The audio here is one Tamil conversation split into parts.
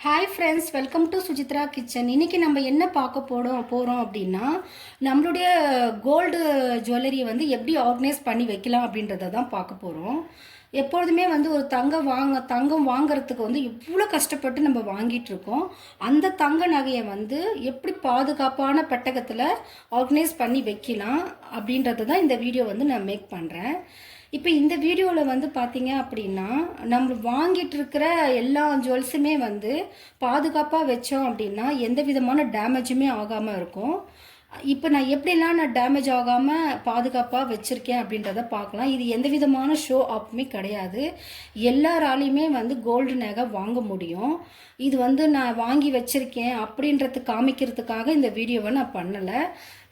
Hi friends welcome to Sujithra kitchen இன்னைக்கு நம்ம என்ன பார்க்க போடும் போகிறோம் அப்படின்னா நம்மளுடைய கோல்டு ஜுவல்லரியை வந்து எப்படி ஆர்கனைஸ் பண்ணி வைக்கலாம் அப்படின்றத தான் பார்க்க போகிறோம் எப்பொழுதுமே வந்து ஒரு தங்கம் வாங்க தங்கம் வாங்குறதுக்கு வந்து இவ்வளோ கஷ்டப்பட்டு நம்ம வாங்கிட்டு இருக்கோம். அந்த தங்க நகையை வந்து எப்படி பாதுகாப்பான பெட்டகத்தில் ஆர்கனைஸ் பண்ணி வைக்கலாம் அப்படின்றத தான் இந்த வீடியோ வந்து நான் மேக் பண்ணுறேன் இப்போ இந்த வீடியோவில் வந்து பார்த்தீங்க அப்படின்னா நம்ம வாங்கிட்டு இருக்கிற எல்லா ஜுவல்ஸுமே வந்து பாதுகாப்பாக வச்சோம் அப்படின்னா எந்த விதமான டேமேஜுமே ஆகாமல் இருக்கும். இப்போ நான் எப்படிலாம் நான் டேமேஜ் ஆகாமல் பாதுகாப்பாக வச்சுருக்கேன் அப்படின்றத பார்க்கலாம் இது எந்த விதமான ஷோ ஆப்புமே கிடையாது. எல்லாராலையுமே வந்து கோல்டு நகை வாங்க முடியும். இது வந்து நான் வாங்கி வச்சுருக்கேன் அப்படின்றது காமிக்கிறதுக்காக இந்த வீடியோவை நான் பண்ணலை.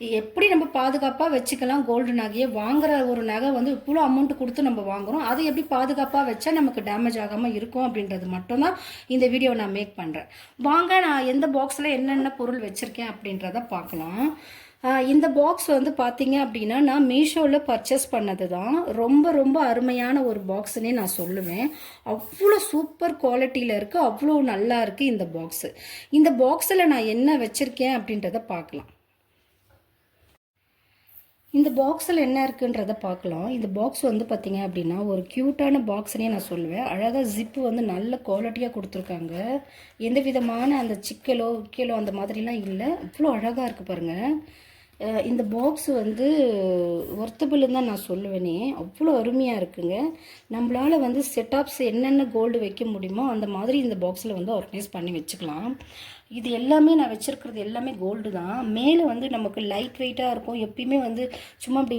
எப்படி நம்ம பாதுகாப்பாக வச்சுக்கலாம் கோல்டு நகையை? வாங்குற ஒரு நகை வந்து இவ்வளோ அமௌண்ட் கொடுத்து நம்ம வாங்குறோம். அதை எப்படி பாதுகாப்பாக வச்சா நமக்கு டேமேஜ் ஆகாமல் இருக்கும் அப்படின்றது மட்டும்தான் இந்த வீடியோவை நான் மேக் பண்ணுறேன் வாங்க நான் எந்த பாக்ஸில் என்னென்ன பொருள் வச்சுருக்கேன் அப்படின்றத பார்க்கலாம். இந்த பாக்ஸ் வந்து பார்த்தீங்க அப்படின்னா நான் மீஷோவில் பர்ச்சேஸ் பண்ணது தான் ரொம்ப ரொம்ப அருமையான ஒரு பாக்ஸ்னே நான் சொல்லுவேன். அவ்வளோ சூப்பர் குவாலிட்டியில் இருக்குது அவ்வளோ நல்லா இருக்குது இந்த பாக்ஸு இந்த பாக்ஸில் நான் என்ன வச்சுருக்கேன் அப்படின்றத பார்க்கலாம். இந்த பாக்ஸில் என்ன இருக்குன்றத பார்க்கலாம். இந்த பாக்ஸ் வந்து பார்த்திங்க அப்படின்னா ஒரு க்யூட்டான பாக்ஸ்னே நான் சொல்லுவேன். அழகாக ஜிப்பு வந்து நல்ல குவாலிட்டியாக கொடுத்துருக்காங்க. எந்த விதமான அந்த சிக்கலோ உக்கலோ அந்த மாதிரிலாம் இல்லை. அவ்வளோ அழகாக இருக்குது பாருங்கள் இந்த பாக்ஸ் வந்து ஒர்த்தபிள்னு தான் நான் சொல்லுவேனே. அவ்வளோ அருமையாக இருக்குங்க. நம்மளால் வந்து செட்டாப்ஸ் என்னென்ன கோல்டு வைக்க முடியுமோ அந்த மாதிரி இந்த பாக்ஸில் வந்து ஆர்கனைஸ் பண்ணி வச்சுக்கலாம். இது எல்லாமே நான் வச்சுருக்கிறது எல்லாமே கோல்டு தான். மேலே வந்து நமக்கு லைட் வெயிட்டாக இருக்கும். எப்பயுமே வந்து சும்மா அப்படி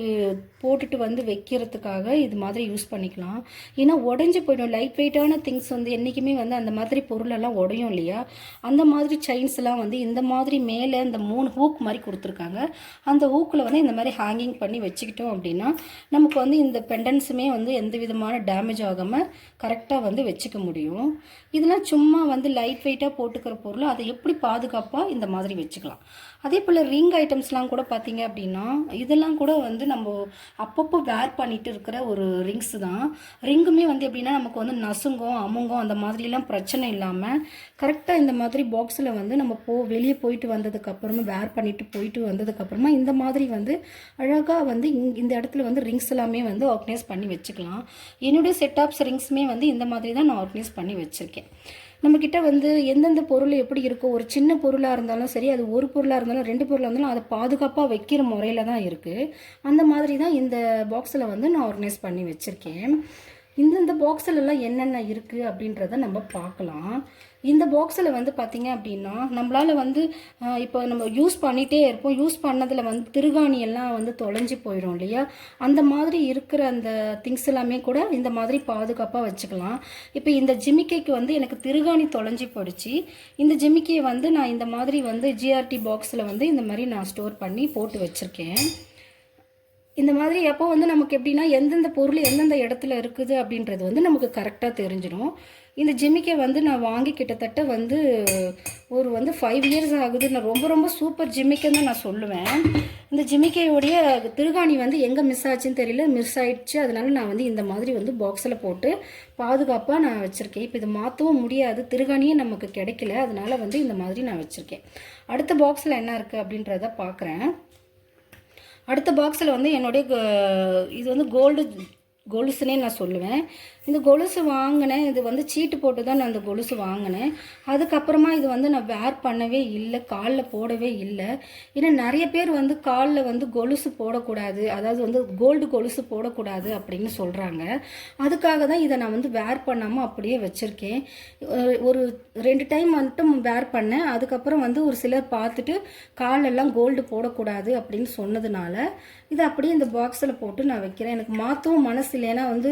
போட்டுட்டு வந்து வைக்கிறதுக்காக இது மாதிரி யூஸ் பண்ணிக்கலாம். ஏன்னா உடஞ்சி போயிடும். லைட் வெயிட்டான திங்ஸ் வந்து என்றைக்குமே வந்து அந்த மாதிரி பொருளெல்லாம் உடையும் இல்லையா? அந்த மாதிரி செயின்ஸ்லாம் வந்து இந்த மாதிரி மேலே இந்த மூணு ஹூக் மாதிரி கொடுத்துருக்காங்க. அந்த ஹூக்கில் வந்து இந்த மாதிரி ஹேங்கிங் பண்ணி வச்சுக்கிட்டோம் அப்படின்னா நமக்கு வந்து இந்த பெண்டன்ஸுமே வந்து எந்த விதமான டேமேஜ் ஆகாமல் கரெக்டாக வந்து வச்சுக்க முடியும். இதெல்லாம் சும்மா வந்து லைட் வெயிட்டாக போட்டுக்கிற பொருள் அதை எப்படி பாதுகாப்பாக இந்த மாதிரி வச்சுக்கலாம். அதே போல் ரிங் ஐட்டம்ஸ்லாம் கூட பார்த்தீங்க அப்படின்னா இதெல்லாம் கூட வந்து நம்ம அப்பப்போ வேர் பண்ணிட்டு இருக்கிற ஒரு ரிங்ஸ் தான். ரிங்குமே வந்து எப்படின்னா நமக்கு வந்து நசுங்கும் அமுங்கும் அந்த மாதிரிலாம் பிரச்சனை இல்லாமல் கரெக்டாக இந்த மாதிரி பாக்ஸில் வந்து நம்ம போ வெளியே போயிட்டு வந்ததுக்கப்புறமா வேர் பண்ணிட்டு போயிட்டு வந்ததுக்கப்புறமா இந்த மாதிரி வந்து அழகாக வந்து இங் இந்த இடத்துல வந்து ரிங்ஸ் எல்லாமே வந்து ஆர்கனைஸ் பண்ணி வச்சுக்கலாம். என்னுடைய செட்டாப்ஸ் ரிங்ஸுமே வந்து இந்த மாதிரி தான் நான் ஆர்கனைஸ் பண்ணி வச்சுருக்கேன். நம்மக்கிட்ட வந்து எந்தெந்த பொருள் எப்படி இருக்கோ ஒரு சின்ன பொருளாக இருந்தாலும் சரி அது ஒரு பொருளாக இருந்தாலும் ரெண்டு பொருளாக இருந்தாலும் அதை பாதுகாப்பாக வைக்கிற முறையில் தான் இருக்குது அந்த மாதிரி தான் இந்த பாக்ஸில் வந்து நான் ஆர்கனைஸ் பண்ணி வச்சுருக்கேன். இந்தந்த பாக்ஸிலலாம் என்னென்ன இருக்குது அப்படின்றத நம்ம பார்க்கலாம். இந்த பாக்ஸில் வந்து பார்த்திங்க அப்படின்னா நம்மளால் வந்து இப்போ நம்ம யூஸ் பண்ணிகிட்டே இருப்போம். யூஸ் பண்ணதில் வந்து திருகாணி எல்லாம் வந்து தொலைஞ்சு போயிடும் இல்லையா? அந்த மாதிரி இருக்கிற அந்த திங்ஸ் எல்லாமே கூட இந்த மாதிரி பாதுகாப்பாக வச்சுக்கலாம். இப்போ இந்த ஜிமிக்கைக்கு வந்து எனக்கு திருகாணி தொலைஞ்சி போயிடுச்சு. இந்த ஜிமிக்கையை வந்து நான் இந்த மாதிரி வந்து ஜிஆர்டி பாக்ஸில் வந்து இந்த மாதிரி நான் ஸ்டோர் பண்ணி போட்டு வச்சுருக்கேன். இந்த மாதிரி எப்போ வந்து நமக்கு எப்படின்னா எந்தெந்த பொருள் எந்தெந்த இடத்துல இருக்குது அப்படின்றது வந்து நமக்கு கரெக்டாக தெரிஞ்சிடும். இந்த ஜிமிக்கை வந்து நான் வாங்கி கிட்டத்தட்ட வந்து ஒரு வந்து ஃபைவ் இயர்ஸ் ஆகுது. நான் ரொம்ப ரொம்ப சூப்பர் ஜிமிக்கைன்னு தான் நான் சொல்லுவேன். இந்த ஜிமிக்கையோடைய திருகாணி வந்து எங்கே மிஸ் ஆச்சுன்னு தெரியல. மிஸ் ஆயிடுச்சு. அதனால நான் வந்து இந்த மாதிரி வந்து பாக்ஸில் போட்டு பாதுகாப்பாக நான் வச்சுருக்கேன். இப்போ இது மாற்றவும் முடியாது. திருகாணியே நமக்கு கிடைக்கல. அதனால வந்து இந்த மாதிரி நான் வச்சுருக்கேன். அடுத்த பாக்ஸில் என்ன இருக்குது அப்படின்றத பார்க்குறேன் அடுத்த பாக்ஸில் வந்து என்னுடைய இது வந்து கோல்டு கொலுசுனே நான் சொல்லுவேன். இந்த கொலுசு வாங்கினேன். இது வந்து சீட்டு போட்டு தான் நான் இந்த கொலுசு வாங்கினேன். அதுக்கப்புறமா இது வந்து நான் வேர் பண்ணவே இல்லை காலில் போடவே இல்லை. ஏன்னா நிறைய பேர் வந்து காலில் வந்து கொலுசு போடக்கூடாது. அதாவது வந்து கோல்டு கொலுசு போடக்கூடாது அப்படின்னு சொல்கிறாங்க அதுக்காக தான் இதை நான் வந்து வேர் பண்ணாமல் அப்படியே வச்சுருக்கேன். ஒரு ரெண்டு டைம் மட்டும் வேர் பண்ணேன். அதுக்கப்புறம் வந்து ஒரு சிலர் பார்த்துட்டு காலெல்லாம் கோல்டு போடக்கூடாது அப்படின்னு சொன்னதுனால இதை அப்படியே இந்த பாக்ஸில் போட்டு நான் வைக்கிறேன். எனக்கு மாற்றவும் மனசு இல்லைன்னா வந்து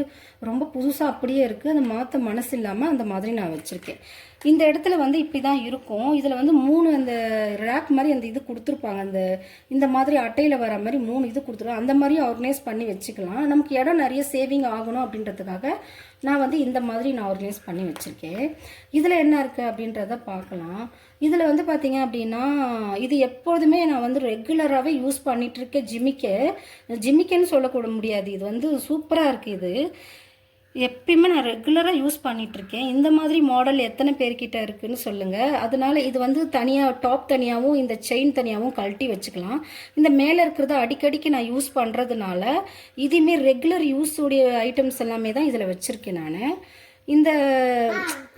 ரொம்ப புதுசாக அப்படியே இருக்குது அதை மாற்ற மனசு இல்லாமல் அந்த மாதிரி நான் வச்சுருக்கேன். இந்த இடத்துல வந்து இப்படி தான் இருக்கும். இதில் வந்து மூணு அந்த ரேக் மாதிரி அந்த இது கொடுத்துருப்பாங்க. அந்த இந்த மாதிரி அட்டையில் வர மாதிரி மூணு இது கொடுத்துருவாங்க அந்த மாதிரி ஆர்கனைஸ் பண்ணி வச்சுக்கலாம். நமக்கு இடம் நிறைய சேவிங் ஆகணும் அப்படின்றதுக்காக நான் வந்து இந்த மாதிரி நான் ஆர்கனைஸ் பண்ணி வச்சுருக்கேன். இதில் என்ன இருக்குது அப்படின்றத பார்க்கலாம். இதில் வந்து பார்த்தீங்க அப்படின்னா இது எப்பொழுதுமே நான் வந்து ரெகுலராகவே யூஸ் பண்ணிட்டு இருக்க ஜிமிக்கை. ஜிமிக்கன்னு சொல்லக்கூட முடியாது. இது வந்து சூப்பராக இருக்குது இது. எப்பயுமே நான் ரெகுலராக யூஸ் பண்ணிகிட்ருக்கேன் இந்த மாதிரி மாடல் எத்தனை பேர்கிட்ட இருக்குன்னு சொல்லுங்கள் அதனால் இது வந்து தனியாக டாப் தனியாகவும் இந்த செயின் தனியாகவும் கழட்டி வச்சுக்கலாம். இந்த மேலே இருக்கிறத அடிக்கடிக்கு நான் யூஸ் பண்ணுறதுனால இதுவுமே ரெகுலர் யூஸ் உடைய ஐட்டம்ஸ் எல்லாமே தான் இதில் வச்சுருக்கேன் நான். இந்த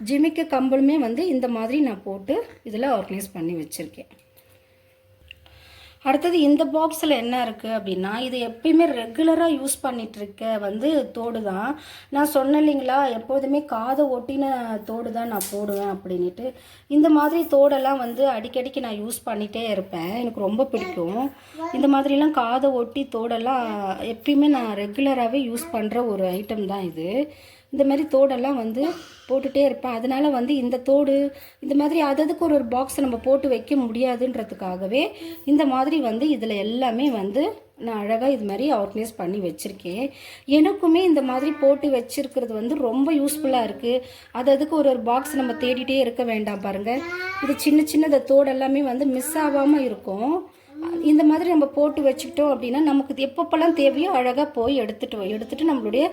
ஜிமிக்க கம்பளுமே வந்து இந்த மாதிரி நான் போட்டு இதில் ஆர்கனைஸ் பண்ணி வச்சுருக்கேன். அடுத்தது இந்த பாக்ஸில் என்ன இருக்குது அப்படின்னா இது எப்பயுமே ரெகுலராக யூஸ் பண்ணிகிட்ருக்க இருக்க வந்து தோடு தான் நான் சொன்னேன் இல்லைங்களா எப்போதுமே காதை ஒட்டின தோடு தான் நான் போடுவேன் அப்படின்ட்டு இந்த மாதிரி தோடெல்லாம் வந்து அடிக்கடிக்கு நான் யூஸ் பண்ணிகிட்டே இருப்பேன். எனக்கு ரொம்ப பிடிக்கும். இந்த மாதிரிலாம் காதை ஒட்டி தோடெல்லாம் எப்பயுமே நான் ரெகுலராகவே யூஸ் பண்ணுற ஒரு ஐட்டம் தான் இது. இந்த மாதிரி தோடெல்லாம் வந்து போட்டுகிட்டே இருப்பேன். அதனால் வந்து இந்த தோடு இந்த மாதிரி அததுக்கு ஒரு ஒரு பாக்ஸ் நம்ம போட்டு வைக்க முடியாதுன்றதுக்காகவே இந்த மாதிரி வந்து இதில் எல்லாமே வந்து நான் அழகாக இது மாதிரி ஆர்கனைஸ் பண்ணி வச்சுருக்கேன். எனக்குமே இந்த மாதிரி போட்டு வச்சுருக்கிறது வந்து ரொம்ப யூஸ்ஃபுல்லாக இருக்குது அது அதுக்கு ஒரு ஒரு பாக்ஸ் நம்ம தேடிட்டே இருக்க வேண்டாம் பாருங்கள் இது சின்ன சின்ன தோடு எல்லாமே வந்து மிஸ் ஆகாமல் இருக்கும். இந்த மாதிரி நம்ம போட்டு வச்சுக்கிட்டோம் அப்படின்னா நமக்கு எப்பப்பெல்லாம் தேவையோ அழகாக போய் எடுத்துகிட்டு எடுத்துகிட்டு நம்மளுடைய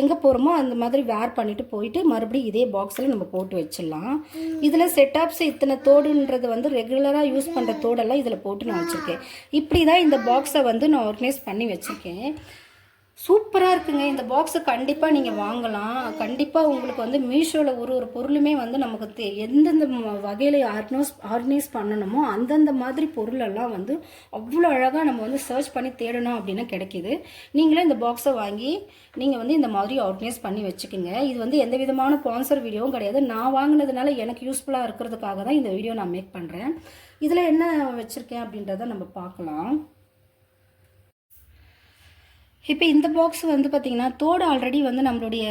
எங்கே போகிறோமோ அந்த மாதிரி வேர் பண்ணிவிட்டு போயிட்டு மறுபடியும் இதே பாக்ஸில் நம்ம போட்டு வச்சிடலாம். இதில் செட்டாப்ஸ் இத்தனை தோடுன்றது வந்து ரெகுலராக யூஸ் பண்ணுற தோடெல்லாம் இதில் போட்டு நான் வச்சுருக்கேன். இப்படி தான் இந்த பாக்ஸை வந்து நான் ஆர்கனைஸ் பண்ணி வச்சுருக்கேன். சூப்பராக இருக்குங்க. இந்த பாக்ஸை கண்டிப்பாக நீங்கள் வாங்கலாம். கண்டிப்பாக உங்களுக்கு வந்து மீஷோவில் ஒரு ஒரு பொருளுமே வந்து நமக்கு தே எந்தெந்த வகையில் ஆர்கனைஸ் ஆர்கனைஸ் பண்ணணுமோ அந்தந்த மாதிரி பொருளெல்லாம் வந்து அவ்வளோ அழகாக நம்ம வந்து சர்ச் பண்ணி தேடணும் அப்படின்னா கிடைக்கிது. நீங்களே இந்த பாக்ஸை வாங்கி நீங்கள் வந்து இந்த மாதிரி ஆர்கனைஸ் பண்ணி வச்சுக்கோங்க. இது வந்து எந்த விதமான ஸ்பான்சர் வீடியோவும் கிடையாது. நான் வாங்கினதுனால எனக்கு யூஸ்ஃபுல்லாக இருக்கிறதுக்காக தான் இந்த வீடியோ நான் மேக் பண்ணுறேன் இதில் என்ன வச்சுருக்கேன் அப்படின்றத நம்ம பார்க்கலாம். இப்போ இந்த பாக்ஸ் வந்து பார்த்திங்கன்னா தோடு ஆல்ரெடி வந்து நம்மளுடைய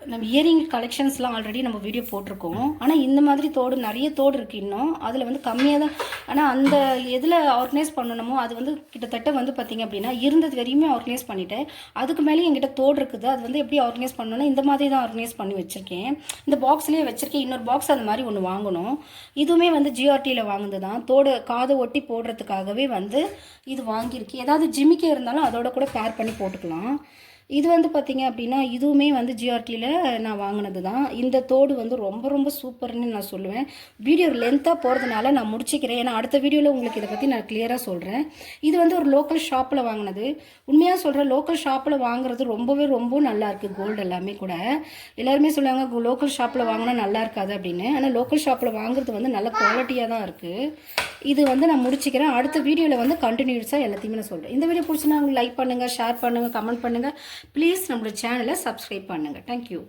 நம்ம இயரிங் கலெக்ஷன்ஸ்லாம் ஆல்ரெடி நம்ம வீடியோ போட்டிருக்கோம். ஆனால் இந்த மாதிரி தோடு நிறைய தோடு இருக்குது இன்னும். அதில் வந்து கம்மியாக தான் ஆனால் அந்த எதில் ஆர்கனைஸ் பண்ணணுமோ அது வந்து கிட்டத்தட்ட வந்து பார்த்திங்க அப்படின்னா இருந்தது வரையுமே ஆர்கனைஸ் பண்ணிட்டேன். அதுக்கு மேலே என்கிட்ட தோடு இருக்குது. அது வந்து எப்படி ஆர்கனைஸ் பண்ணணும்னா இந்த மாதிரி தான் ஆர்கனைஸ் பண்ணி வச்சுருக்கேன். இந்த பாக்ஸ்லேயே வச்சுருக்கேன். இன்னொரு பாக்ஸ் அந்த மாதிரி ஒன்று வாங்கணும். இதுவுமே வந்து ஜிஆர்டியில் வாங்குனது தான். தோடு காதை ஒட்டி போடுறதுக்காகவே வந்து இது வாங்கியிருக்கேன். ஏதாவது ஜிமிக்கே இருந்தாலும் அதோட கூட பேர் பண்ணி போட்டுக்கலாம். இது வந்து பார்த்தீங்க அப்படின்னா இதுவுமே வந்து ஜிஆர்டியில் நான் வாங்கினது தான் இந்த தோடு வந்து ரொம்ப ரொம்ப சூப்பர்னு நான் சொல்லுவேன். வீடியோ லென்த்தாக போகிறதுனால நான் முடிச்சுக்கிறேன். ஏன்னா அடுத்த வீடியோவில் உங்களுக்கு இதை பற்றி நான் கிளியராக சொல்கிறேன் இது வந்து ஒரு லோக்கல் ஷாப்பில் வாங்கினது. உண்மையாக சொல்கிறேன் லோக்கல் ஷாப்பில் வாங்குறது ரொம்பவே ரொம்ப நல்லாயிருக்கு. கோல்டு எல்லாமே கூட. எல்லாருமே சொல்லுவாங்க லோக்கல் ஷாப்பில் வாங்கினா நல்லா இருக்காது அப்படின்னு. ஆனால் லோக்கல் ஷாப்பில் வாங்குறது வந்து நல்ல குவாலிட்டியாக தான் இருக்குது இது வந்து நான் முடிச்சுக்கிறேன். அடுத்த வீடியோவில் வந்து கண்டினியூஸாக எல்லாத்தையுமே நான் சொல்கிறேன் இந்த வீடியோ பிடிச்சினா உங்களுக்கு லைக் பண்ணுங்கள் ஷேர் பண்ணுங்கள் கமெண்ட் பண்ணுங்கள் ப்ளீஸ் நம்மளோட சேனலை சப்ஸ்கிரைப் பண்ணுங்கள் தேங்க்யூ